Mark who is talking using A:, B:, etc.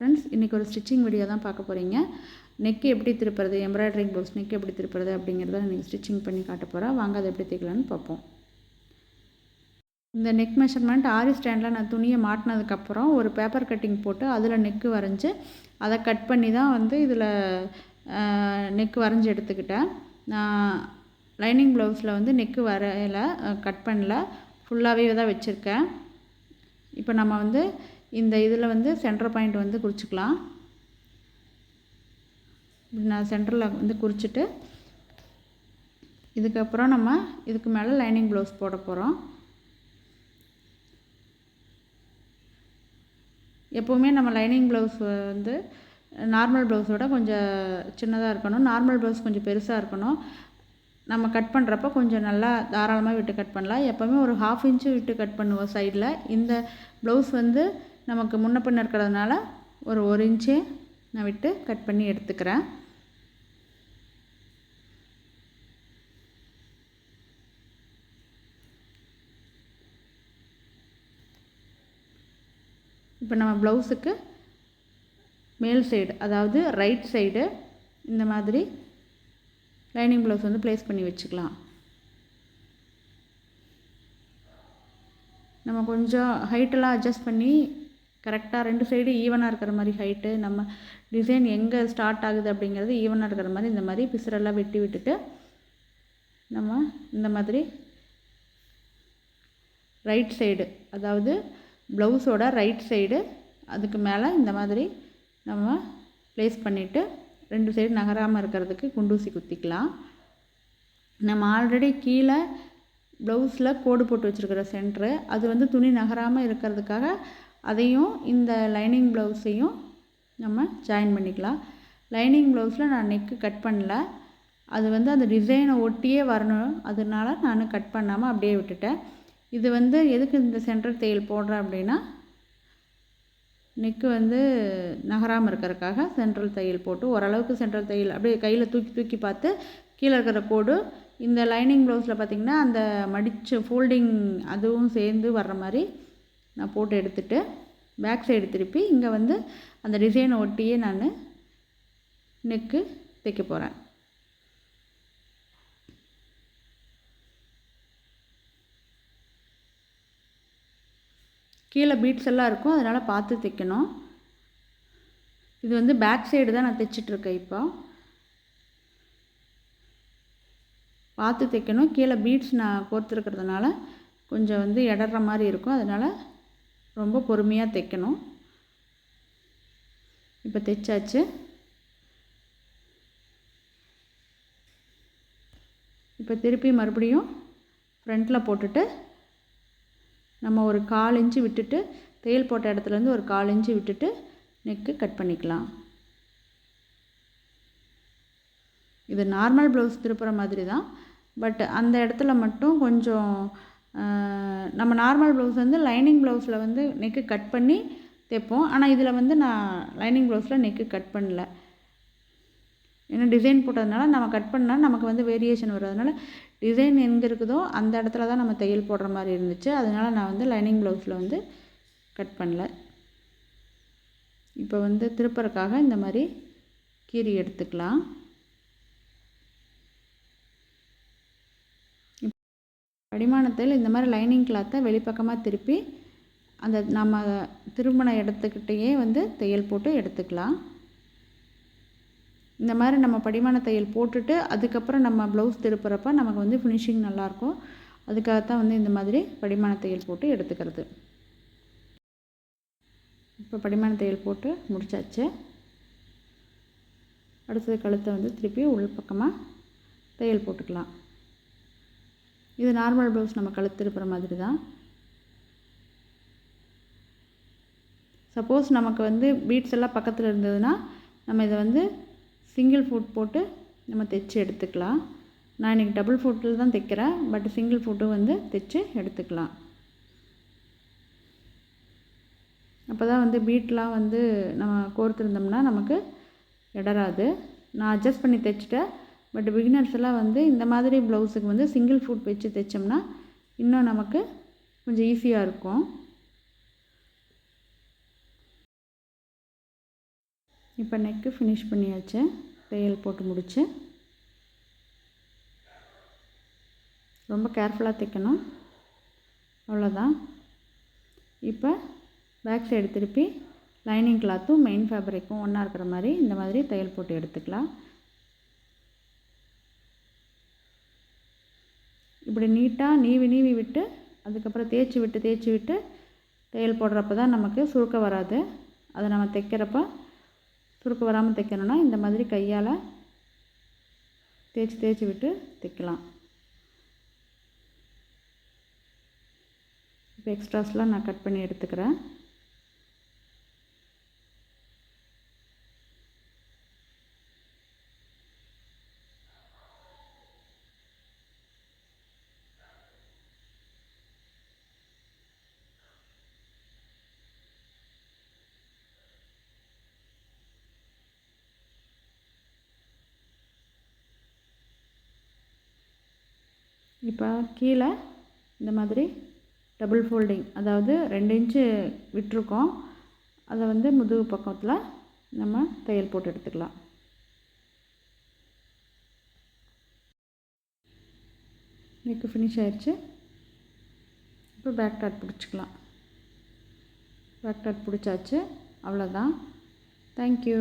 A: Friends இன்றைக்கி ஒரு stitching video தான் பார்க்க போகிறீங்க நெக்கு எப்படி திருப்புறது? எம்ப்ராய்டரிங் ப்ளவுஸ் நெக் எப்படி திருப்புறது? அப்படிங்கிறத நீங்கள் ஸ்டிச்சிங் பண்ணி காட்ட போகிறேன் வாங்க அதை எப்படி தைக்கலான்னு பார்ப்போம். இந்த நெக் மெஷர்மெண்ட் ஆரி ஸ்டாண்டில் நான் துணியை மாட்டினதுக்கப்புறம் ஒரு பேப்பர் கட்டிங் போட்டு அதில் நெக்கு வரைஞ்சி அதை கட் பண்ணி தான் வந்து இதில் நெக்கு வரைஞ்சி எடுத்துக்கிட்டேன். நான் லைனிங் ப்ளவுஸில் வந்து நெக்கு வரையில் கட் பண்ணல. ஃபுல்லாகவே தான் வச்சுருக்கேன். இப்போ நம்ம வந்து இந்த இதில் வந்து சென்டர் பாயிண்ட் வந்து குறிச்சிக்கலாம். நான் சென்டரில் வந்து குறிச்சிட்டு இதுக்கப்புறம் நம்ம இதுக்கு மேலே லைனிங் ப்ளவுஸ் போட போகிறோம் எப்போவுமே நம்ம லைனிங் ப்ளவுஸ் வந்து நார்மல் ப்ளவுஸோட கொஞ்சம் சின்னதாக இருக்கணும். நார்மல் ப்ளவுஸ் கொஞ்சம் பெருசாக இருக்கணும். நம்ம கட் பண்ணுறப்ப கொஞ்சம் நல்லா தாராளமாக விட்டு கட் பண்ணலாம். எப்போவுமே ஒரு ஹாஃப் இன்ச்சு விட்டு கட் பண்ணுவோம் சைடில் இந்த ப்ளவுஸ் வந்து நமக்கு முன்ன பின்ன இருக்கிறதுனால ஒரு ஒரு இன்ச்சே நான் விட்டு கட் பண்ணி எடுத்துக்கிறேன். இப்போ நம்ம ப்ளவுஸுக்கு மேல் சைடு அதாவது ரைட் சைடு இந்த மாதிரி லைனிங் ப்ளவுஸ் வந்து ப்ளேஸ் பண்ணி வச்சுக்கலாம். நம்ம கொஞ்சம் ஹைட்டெல்லாம் அட்ஜஸ்ட் பண்ணி கரெக்டாக ரெண்டு சைடு ஈவனாக இருக்கிற மாதிரி ஹைட்டு நம்ம டிசைன் எங்கே ஸ்டார்ட் ஆகுது அப்படிங்கிறது ஈவனாக இருக்கிற மாதிரி இந்த மாதிரி பிசுரெல்லாம் வெட்டி விட்டுட்டு நம்ம இந்த மாதிரி ரைட் சைடு அதாவது ப்ளவுஸோட ரைட் சைடு அதுக்கு மேலே இந்த மாதிரி நம்ம ப்ளேஸ் பண்ணிவிட்டு ரெண்டு சைடு நகராமல் இருக்கிறதுக்கு குண்டூசி குத்திக்கலாம். நம்ம ஆல்ரெடி கீழே ப்ளவுஸில் கோடு போட்டு வச்சுருக்கிற சென்ட்ரு அது வந்து துணி நகராமல் இருக்கிறதுக்காக அதையும் இந்த லைனிங் ப்ளவுஸையும் நம்ம ஜாயின் பண்ணிக்கலாம். லைனிங் ப்ளவுஸில் நான் நெக்கு கட் பண்ணல. அது வந்து அந்த டிசைனை ஒட்டியே வரணும். அதனால நான் கட் பண்ணாமல் அப்படியே விட்டுட்டேன். இது வந்து எதுக்கு இந்த சென்டர் தையல் போடுறேன் அப்படின்னா நெக்கு வந்து நகராமல் இருக்கிறதுக்காக சென்ட்ரல் தையல் போட்டு ஓரளவுக்கு சென்ட்ரல் தையல் அப்படியே கையில் தூக்கி தூக்கி பார்த்து கீழே இருக்கிற கோடு இந்த லைனிங் ப்ளவுஸில் பார்த்திங்கன்னா அந்த மடித்து ஃபோல்டிங் அதுவும் சேர்ந்து வர்ற மாதிரி நான் போட்டு எடுத்துட்டு பேக் சைடு திருப்பி இங்கே வந்து அந்த டிசைனை ஒட்டியே நான் நெக்கு தைக்க போகிறேன் கீழே பீட்ஸ் எல்லாம் இருக்கும் அதனால் பார்த்து தைக்கணும். இது வந்து பேக் சைடு தான் நான் தைச்சிட்ருக்கேன் இப்போ. பார்த்து தைக்கணும். கீழே பீட்ஸ் நான் கோர்த்துருக்கிறதுனால கொஞ்சம் வந்து இடற மாதிரி இருக்கும் அதனால் ரொம்ப பொறுமையாக தைக்கணும். இப்போ தைச்சாச்சு. இப்போ திருப்பி மறுபடியும் ஃப்ரண்ட்டில் போட்டுட்டு நம்ம ஒரு கால் இன்ச்சு விட்டுட்டு தையல் போட்ட இடத்துலேருந்து ஒரு கால் இன்ச்சு விட்டுட்டு நெக்கு கட் பண்ணிக்கலாம். இது நார்மல் ப்ளவுஸ் திருப்புற மாதிரி தான் பட் அந்த இடத்துல மட்டும் கொஞ்சம் நம்ம நார்மல் ப்ளவுஸ் வந்து லைனிங் ப்ளவுஸில் வந்து நெக்கு கட் பண்ணி தைப்போம். ஆனால் இதில் வந்து நான் லைனிங் ப்ளவுஸில் நெக்கு கட் பண்ணல. ஏன்னா டிசைன் போட்டதுனால நம்ம கட் பண்ணால் நமக்கு வந்து வேரியேஷன் வர்றதுனால டிசைன் எங்கே இருக்குதோ அந்த இடத்துல தான் நம்ம தையல் போடுற மாதிரி இருந்துச்சு. அதனால் நான் வந்து லைனிங் ப்ளவுஸில் வந்து கட் பண்ணல. இப்போ வந்து திருப்பறக்காக இந்த மாதிரி கீரி எடுத்துக்கலாம். அடிமானத்தில் இந்த மாதிரி லைனிங் கிளாத்தை வெளிப்பக்கமாக திருப்பி அந்த நம்ம திருமண இடத்துக்கிட்டேயே வந்து தையல் போட்டு எடுத்துக்கலாம். இந்த மாதிரி நம்ம படிமான தையல் போட்டுட்டு அதுக்கப்புறம் நம்ம ப்ளவுஸ் திருப்புறப்ப நமக்கு வந்து ஃபினிஷிங் நல்லாயிருக்கும். அதுக்காகத்தான் வந்து இந்த மாதிரி படிமான தையல் போட்டு எடுத்துக்கிறது. இப்போ படிமான தையல் போட்டு முடித்தாச்சு அடுத்தது கழுத்தை வந்து திருப்பி உள் பக்கமாக தையல் போட்டுக்கலாம். இது நார்மல் ப்ளவுஸ் நம்ம கழுத்து இருக்கிற மாதிரி தான் சப்போஸ் நமக்கு வந்து பீட்ஸ் எல்லாம் பக்கத்தில் இருந்ததுன்னா நம்ம இதை வந்து சிங்கிள் ஃபுட் போட்டு நம்ம தைச்சி எடுத்துக்கலாம். நான் இன்றைக்கி டபுள் ஃபுட்டில் தான் தைக்கிறேன் பட் சிங்கிள் ஃபுட்டும் வந்து தைச்சி எடுத்துக்கலாம். அப்போ தான் வந்து பீட்லாம் வந்து நம்ம கோர்த்துருந்தோம்னா நமக்கு இடராது நான் அட்ஜஸ்ட் பண்ணி தைச்சிட்டேன். பட் பிகினர்ஸ் எல்லாம் வந்து இந்த மாதிரி ப்ளவுஸுக்கு வந்து சிங்கிள் ஃபுட் வச்சு தைச்சோம்னா இன்னும் நமக்கு கொஞ்சம் ஈஸியாக இருக்கும். இப்போ நெக்கு ஃபினிஷ் பண்ணியாச்சு. தையல் போட்டு முடிச்சு. ரொம்ப கேர்ஃபுல்லாக தைக்கணும். அவ்வளோதான் இப்போ பேக் சைடு திருப்பி லைனிங் கிளாத்தும் மெயின் ஃபேப்ரிக்கும் ஒன்றா இருக்கிற மாதிரி இந்த மாதிரி தையல் போட்டு எடுத்துக்கலாம். இப்படி நீட்டாக நீவி நீவி விட்டு அதுக்கப்புறம் தேய்ச்சி விட்டு தேய்ச்சி விட்டு தையல் போடுறப்ப தான் நமக்கு சுருக்க வராது. அதை நம்ம தைக்கிறப்ப சுருக்க வராமல் தைக்கணும்னா இந்த மாதிரி கையால் தேய்ச்சி தேய்ச்சி விட்டு தைக்கலாம். இப்போ எக்ஸ்ட்ராஸ்லாம் நான் கட் பண்ணி எடுத்துக்கிறேன். இப்போ கீழே இந்த மாதிரி டபுள் ஃபோல்டிங் அதாவது ரெண்டு இன்ச்சு விட்டுருக்கோம். அதை வந்து முதுகு பக்கத்தில் நம்ம தையல் போட்டு எடுத்துக்கலாம். நெக்கு ஃபினிஷ் ஆயிடுச்சு இப்போ பேக் டாட் பிடிச்சிக்கலாம். பேக் டாட் பிடிச்சாச்சு. அவ்வளோதான் தேங்க்யூ